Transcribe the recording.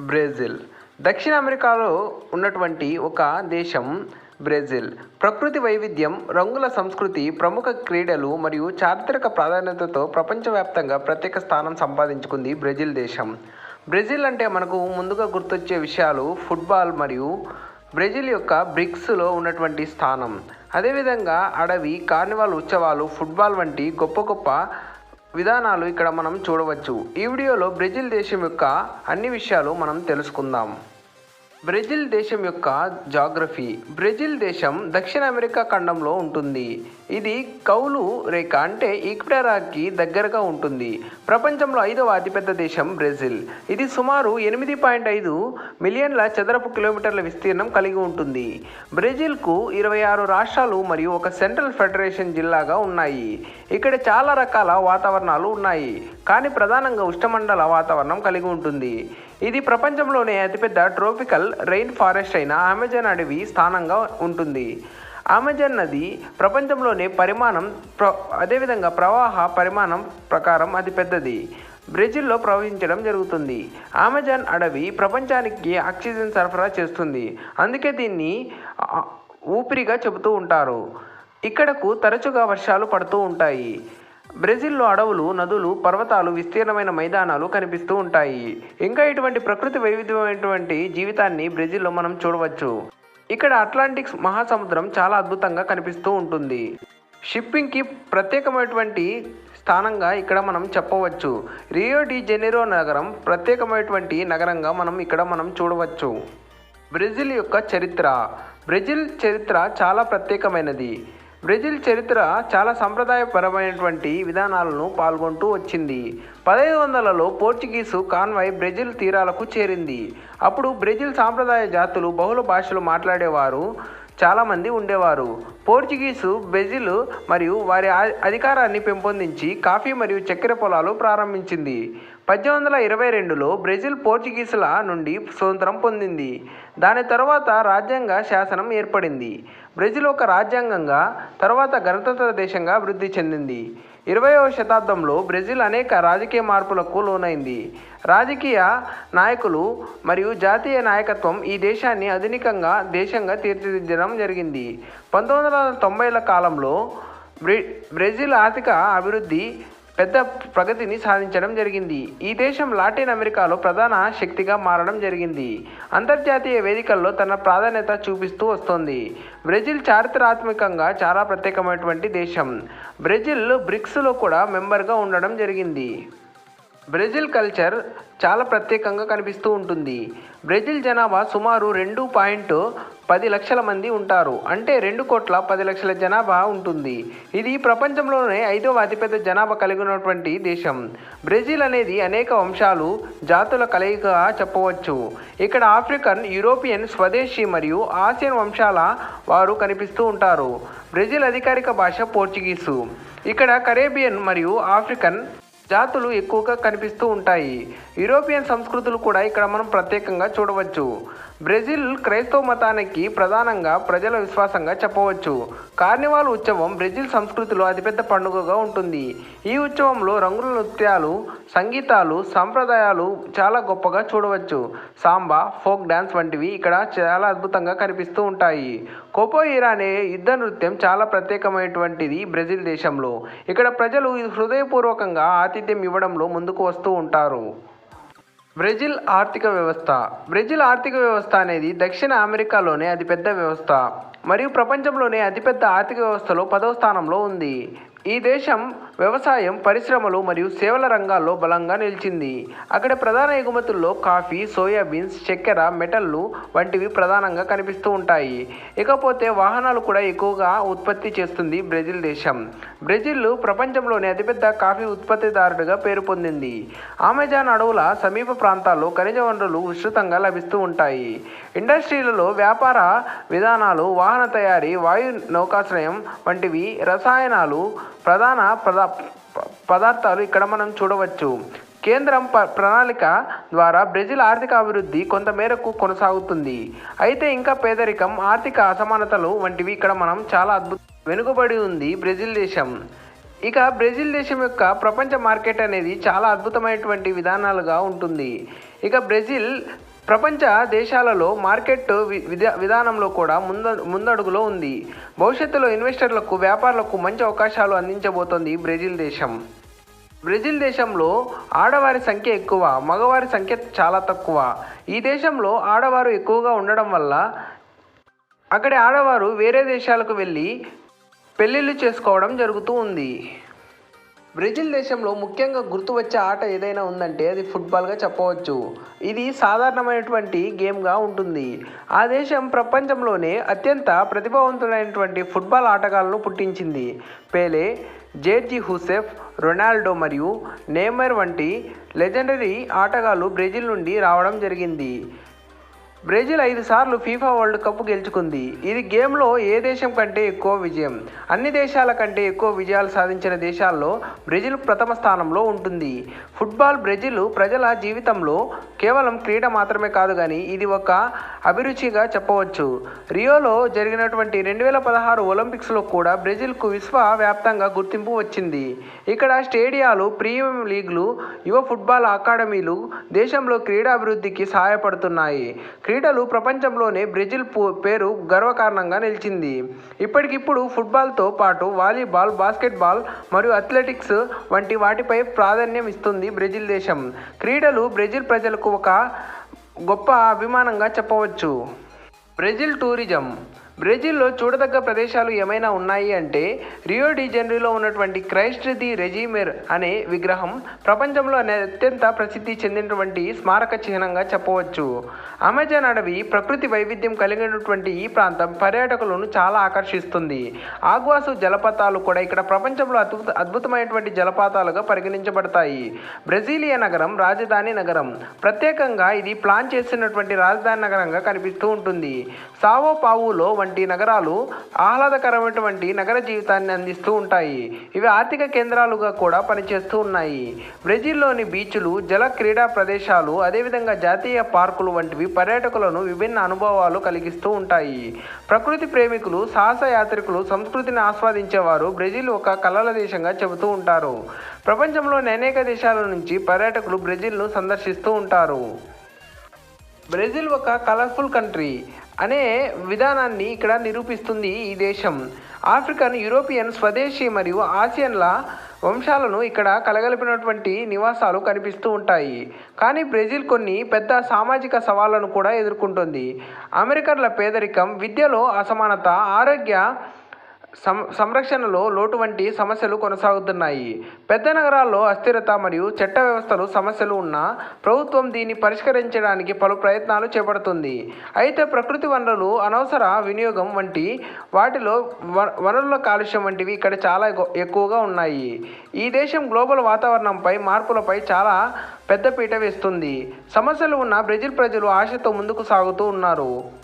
Brazil. దక్షిణ అమెరికాలో ఉన్నటువంటి ఒక దేశం బ్రెజిల్. ప్రకృతి వైవిధ్యం రంగుల సంస్కృతి ప్రముఖ క్రీడలు మరియు చారిత్రక ప్రాధాన్యతతో ప్రపంచవ్యాప్తంగా ప్రత్యేక స్థానం సంపాదించుకుంది బ్రెజిల్ దేశం. బ్రెజిల్ అంటే మనకు ముందుగా గుర్తొచ్చే విషయాలు ఫుట్బాల్ మరియు బ్రెజిల్ యొక్క బ్రిక్స్లో ఉన్నటువంటి స్థానం. అదేవిధంగా అడవి కార్నివాల్ ఉత్సవాలు ఫుట్బాల్ వంటి గొప్ప గొప్ప విధానాలు ఇక్కడ మనం చూడవచ్చు. ఈ వీడియోలో బ్రెజిల్ దేశం యొక్క అన్ని విషయాలు మనం తెలుసుకుందాం. బ్రెజిల్ దేశం యొక్క జాగ్రఫీ. బ్రెజిల్ దేశం దక్షిణ అమెరికా ఖండంలో ఉంటుంది. ఇది కౌలు రేఖ అంటే ఈక్వెడారాకి దగ్గరగా ఉంటుంది. ప్రపంచంలో ఐదవ అతిపెద్ద దేశం బ్రెజిల్. ఇది సుమారు ఎనిమిది పాయింట్ ఐదు మిలియన్ల చదరపు కిలోమీటర్ల విస్తీర్ణం కలిగి ఉంటుంది. బ్రెజిల్కు ఇరవై ఆరు రాష్ట్రాలు మరియు ఒక సెంట్రల్ ఫెడరేషన్ జిల్లాగా ఉన్నాయి. ఇక్కడ చాలా రకాల వాతావరణాలు ఉన్నాయి. కానీ ప్రధానంగా ఉష్ణమండల వాతావరణం కలిగి ఉంటుంది. ఇది ప్రపంచంలోనే అతిపెద్ద ట్రోపికల్ రెయిన్ ఫారెస్ట్ అయిన అమెజాన్ అడవి స్థానంగా ఉంటుంది. అమెజాన్ నది ప్రపంచంలోనే పరిమాణం ప్ర అదేవిధంగా ప్రవాహ పరిమాణం ప్రకారం అతిపెద్దది. బ్రెజిల్లో ప్రవహించడం జరుగుతుంది. అమెజాన్ అడవి ప్రపంచానికి ఆక్సిజన్ సరఫరా చేస్తుంది. అందుకే దీన్ని ఊపిరిగా చెబుతూ ఉంటారు. ఇక్కడకు తరచుగా వర్షాలు పడుతూ ఉంటాయి. బ్రెజిల్లో అడవులు నదులు పర్వతాలు విస్తీర్ణమైన మైదానాలు కనిపిస్తూ ఉంటాయి. ఇంకా ఇటువంటి ప్రకృతి వైవిధ్యమైనటువంటి జీవితాన్ని బ్రెజిల్లో మనం చూడవచ్చు. ఇక్కడ అట్లాంటిక్ మహాసముద్రం చాలా అద్భుతంగా కనిపిస్తూ ఉంటుంది. షిప్పింగ్కి ప్రత్యేకమైనటువంటి స్థానంగా ఇక్కడ మనం చెప్పవచ్చు. రియో డి జెనెరో నగరం ప్రత్యేకమైనటువంటి నగరంగా మనం ఇక్కడ మనం చూడవచ్చు. బ్రెజిల్ యొక్క చరిత్ర. బ్రెజిల్ చరిత్ర చాలా ప్రత్యేకమైనది. బ్రెజిల్ చరిత్ర చాలా సంప్రదాయపరమైనటువంటి విధానాలను పాల్గొంటూ వచ్చింది. పదహైదు వందలలో పోర్చుగీసు కాన్వాయ్ బ్రెజిల్ తీరాలకు చేరింది. అప్పుడు బ్రెజిల్ సాంప్రదాయ జాతులు బహుళ భాషలు మాట్లాడేవారు చాలామంది ఉండేవారు. పోర్చుగీసు బ్రెజిల్ మరియు వారి అధికారాన్ని పెంపొందించి కాఫీ మరియు చక్కెర పొలాలు ప్రారంభించింది. పద్దెనిమిది వందల ఇరవై రెండులో బ్రెజిల్ పోర్చుగీసుల నుండి స్వతంత్రం పొందింది. దాని తర్వాత రాజ్యాంగ శాసనం ఏర్పడింది. బ్రెజిల్ ఒక రాజ్యాంగంగా తర్వాత గణతంత్ర దేశంగా అభివృద్ధి చెందింది. ఇరవయవ శతాబ్దంలో బ్రెజిల్ అనేక రాజకీయ మార్పులకు లోనైంది. రాజకీయ నాయకులు మరియు జాతీయ నాయకత్వం ఈ దేశాన్ని ఆధునికంగా దేశంగా తీర్చిదిద్దడం జరిగింది. పంతొమ్మిది వందల తొంభైల కాలంలో బ్రెజిల్ ఆర్థిక అభివృద్ధి పెద్ద ప్రగతిని సాధించడం జరిగింది. ఈ దేశం లాటిన్ అమెరికాలో ప్రధాన శక్తిగా మారడం జరిగింది. అంతర్జాతీయ వేదికల్లో తన ప్రాధాన్యత చూపిస్తూ వస్తోంది. బ్రెజిల్ చారిత్రాత్మకంగా చాలా ప్రత్యేకమైనటువంటి దేశం. బ్రెజిల్ బ్రిక్స్లో కూడా మెంబర్గా ఉండడం జరిగింది. బ్రెజిల్ కల్చర్ చాలా ప్రత్యేకంగా కనిపిస్తూ ఉంటుంది. బ్రెజిల్ జనాభా సుమారు రెండు పాయింట్ పది లక్షల మంది ఉంటారు. అంటే రెండు కోట్ల పది లక్షల జనాభా ఉంటుంది. ఇది ప్రపంచంలోనే ఐదవ అతిపెద్ద జనాభా కలిగి ఉన్నటువంటి దేశం. బ్రెజిల్ అనేది అనేక వంశాలు జాతుల కలయికగా చెప్పవచ్చు. ఇక్కడ ఆఫ్రికన్ యూరోపియన్ స్వదేశీ మరియు ఆసియన్ వంశాల వారు కనిపిస్తూ ఉంటారు. బ్రెజిల్ అధికారిక భాష పోర్చుగీసు. ఇక్కడ కరేబియన్ మరియు ఆఫ్రికన్ జాతులు ఎక్కువగా కనిపిస్తూ ఉంటాయి. యూరోపియన్ సంస్కృతులు కూడా ఇక్కడ మనం ప్రత్యేకంగా చూడవచ్చు. బ్రెజిల్ క్రైస్తవ మతానికి ప్రధానంగా ప్రజల విశ్వాసంగా చెప్పవచ్చు. కార్నివాల్ ఉత్సవం బ్రెజిల్ సంస్కృతిలో అతిపెద్ద పండుగగా ఉంటుంది. ఈ ఉత్సవంలో రంగుల నృత్యాలు సంగీతాలు సాంప్రదాయాలు చాలా గొప్పగా చూడవచ్చు. సాంబా ఫోక్ డ్యాన్స్ వంటివి ఇక్కడ చాలా అద్భుతంగా కనిపిస్తూ ఉంటాయి. కోపోయిరా అనే యుద్ధ నృత్యం చాలా ప్రత్యేకమైనటువంటిది బ్రెజిల్ దేశంలో. ఇక్కడ ప్రజలు హృదయపూర్వకంగా ఆతిథ్యం ఇవ్వడంలో ముందుకు వస్తూ ఉంటారు. బ్రెజిల్ ఆర్థిక వ్యవస్థ. బ్రెజిల్ ఆర్థిక వ్యవస్థ అనేది దక్షిణ అమెరికాలోనే అతిపెద్ద వ్యవస్థ. మరియు ప్రపంచంలోనే అతిపెద్ద ఆర్థిక వ్యవస్థలో పదవ స్థానంలో ఉంది. ఈ దేశం వ్యవసాయం పరిశ్రమలు మరియు సేవల రంగాల్లో బలంగా నిలిచింది. అక్కడ ప్రధాన ఎగుమతుల్లో కాఫీ సోయాబీన్స్ చక్కెర మెటల్లు వంటివి ప్రధానంగా కనిపిస్తూ ఉంటాయి. ఇకపోతే వాహనాలు కూడా ఎక్కువగా ఉత్పత్తి చేస్తుంది బ్రెజిల్ దేశం. బ్రెజిల్ ప్రపంచంలోనే అతిపెద్ద కాఫీ ఉత్పత్తిదారుడిగా పేరు పొందింది. అమెజాన్ అడవుల సమీప ప్రాంతాల్లో ఖనిజ వనరులు విస్తృతంగా లభిస్తూ ఉంటాయి. ఇండస్ట్రీలలో వ్యాపార విధానాలు వాహన తయారీ వాయు నౌకాశ్రయం వంటివి రసాయనాలు ప్రధాన పదా పదార్థాలు ఇక్కడ మనం చూడవచ్చు. కేంద్రం ప ప్రణాళిక ద్వారా బ్రెజిల్ ఆర్థిక అభివృద్ధి కొంతమేరకు కొనసాగుతుంది. అయితే ఇంకా పేదరికం ఆర్థిక అసమానతలు వంటివి ఇక్కడ మనం చాలా అద్భుత వెనుకబడి ఉంది బ్రెజిల్ దేశం. ఇక బ్రెజిల్ దేశం యొక్క ప్రపంచ మార్కెట్ అనేది చాలా అద్భుతమైనటువంటి విధానాలుగా ఉంటుంది. ఇక బ్రెజిల్ ప్రపంచ దేశాలలో మార్కెట్ విధా విధానంలో కూడా ముంద ముందడుగులో ఉంది. భవిష్యత్తులో ఇన్వెస్టర్లకు వ్యాపారులకు మంచి అవకాశాలు అందించబోతోంది బ్రెజిల్ దేశం. బ్రెజిల్ దేశంలో ఆడవారి సంఖ్య ఎక్కువ మగవారి సంఖ్య చాలా తక్కువ. ఈ దేశంలో ఆడవారు ఎక్కువగా ఉండడం వల్ల అక్కడి ఆడవారు వేరే దేశాలకు వెళ్ళి పెళ్ళిళ్ళు చేసుకోవడం జరుగుతూ ఉంది. బ్రెజిల్ దేశంలో ముఖ్యంగా గుర్తు వచ్చే ఆట ఏదైనా ఉందంటే అది ఫుట్బాల్గా చెప్పవచ్చు. ఇది సాధారణమైనటువంటి గేమ్గా ఉంటుంది. ఆ దేశం ప్రపంచంలోనే అత్యంత ప్రతిభావంతులైనటువంటి ఫుట్బాల్ ఆటగాళ్ళను పుట్టించింది. పేలే జేర్జీ హుసెఫ్ రొనాల్డో మరియు నేమర్ వంటి లెజెండరీ ఆటగాళ్ళు బ్రెజిల్ నుండి రావడం జరిగింది. బ్రెజిల్ ఐదు సార్లు ఫీఫా వరల్డ్ కప్ గెలుచుకుంది. ఇది గేమ్లో ఏ దేశం కంటే ఎక్కువ విజయం? అన్ని దేశాల కంటే ఎక్కువ విజయాలు సాధించిన దేశాల్లో బ్రెజిల్ ప్రథమ స్థానంలో ఉంటుంది. ఫుట్బాల్ బ్రెజిల్ ప్రజల జీవితంలో కేవలం క్రీడ మాత్రమే కాదు కానీ ఇది ఒక అభిరుచిగా చెప్పవచ్చు. రియోలో జరిగినటువంటి రెండు వేల పదహారు ఒలింపిక్స్లో కూడా బ్రెజిల్కు విశ్వవ్యాప్తంగా గుర్తింపు వచ్చింది. ఇక్కడ స్టేడియాలు ప్రీమియం లీగ్లు యువ ఫుట్బాల్ అకాడమీలు దేశంలో క్రీడా అభివృద్ధికి సహాయపడుతున్నాయి. క్రీడలు ప్రపంచంలోనే బ్రెజిల్ పేరు గర్వకారణంగా నిలిచింది. ఇప్పటికిప్పుడు ఫుట్బాల్తో పాటు వాలీబాల్ బాస్కెట్బాల్ మరియు అథ్లెటిక్స్ వంటి వాటిపై ప్రాధాన్యం ఇస్తుంది బ్రెజిల్ దేశం. క్రీడలు బ్రెజిల్ ప్రజలకు ఒక గొప్ప అభిమానంగా చెప్పవచ్చు. బ్రెజిల్ టూరిజం బ్రెజిల్లో చూడదగ్గ ప్రదేశాలు ఏమైనా ఉన్నాయి అంటే రియో డిజనరీలో ఉన్నటువంటి క్రైస్ట్ ది రెజీమెర్ అనే విగ్రహం ప్రపంచంలో అత్యంత ప్రసిద్ధి చెందినటువంటి స్మారక చిహ్నంగా చెప్పవచ్చు. అమెజాన్ అడవి ప్రకృతి వైవిధ్యం కలిగినటువంటి ఈ ప్రాంతం పర్యాటకులను చాలా ఆకర్షిస్తుంది. ఆగ్వాసు జలపాతాలు కూడా ఇక్కడ ప్రపంచంలో అద్భుత అద్భుతమైనటువంటి జలపాతాలుగా పరిగణించబడతాయి. బ్రెజిలియా నగరం రాజధాని నగరం. ప్రత్యేకంగా ఇది ప్లాన్ చేసినటువంటి రాజధాని నగరంగా కనిపిస్తూ ఉంటుంది. సావో పావులో వంటి నగరాలు ఆహ్లాదకరమైనటువంటి నగర జీవితాన్ని అందిస్తూ ఉంటాయి. ఇవి ఆర్థిక కేంద్రాలుగా కూడా పనిచేస్తూ ఉన్నాయి. బ్రెజిల్లోని బీచ్లు జల క్రీడా ప్రదేశాలు అదేవిధంగా జాతీయ పార్కులు వంటివి పర్యాటకులను విభిన్న అనుభవాలు కలిగిస్తూ ఉంటాయి. ప్రకృతి ప్రేమికులు సాహస యాత్రికులు సంస్కృతిని ఆస్వాదించేవారు బ్రెజిల్ ఒక కళల దేశంగా చెబుతూ ఉంటారు. ప్రపంచంలోని అనేక దేశాల నుంచి పర్యాటకులు బ్రెజిల్ను సందర్శిస్తూ ఉంటారు. బ్రెజిల్ ఒక కలర్ఫుల్ కంట్రీ. అనే విధానాన్ని ఇక్కడ నిరూపిస్తుంది ఈ దేశం. ఆఫ్రికన్ యూరోపియన్ స్వదేశీ మరియు ఆసియన్ల వంశాలను ఇక్కడ కలగలిపినటువంటి నివాసాలు కనిపిస్తూ ఉంటాయి. కానీ బ్రెజిల్ కొన్ని పెద్ద సామాజిక సవాళ్ళను కూడా ఎదుర్కొంటుంది. అమెరికన్ల పేదరికం విద్యలో అసమానత ఆరోగ్య సం సంరక్షణలో లోటు వంటి సమస్యలు కొనసాగుతున్నాయి. పెద్ద నగరాల్లో అస్థిరత మరియు చట్ట వ్యవస్థలు సమస్యలు ఉన్నా ప్రభుత్వం దీన్ని పరిష్కరించడానికి పలు ప్రయత్నాలు చేపడుతుంది. అయితే ప్రకృతి వనరులు అనవసర వినియోగం వంటి వాటిలో వ- వనరుల కాలుష్యం వంటివి ఇక్కడ చాలా ఎక్కువగా ఉన్నాయి. ఈ దేశం గ్లోబల్ వాతావరణంపై మార్పులపై చాలా పెద్దపీట వేస్తుంది. సమస్యలు ఉన్న బ్రెజిల్ ప్రజలు ఆశతో ముందుకు సాగుతూ ఉన్నారు.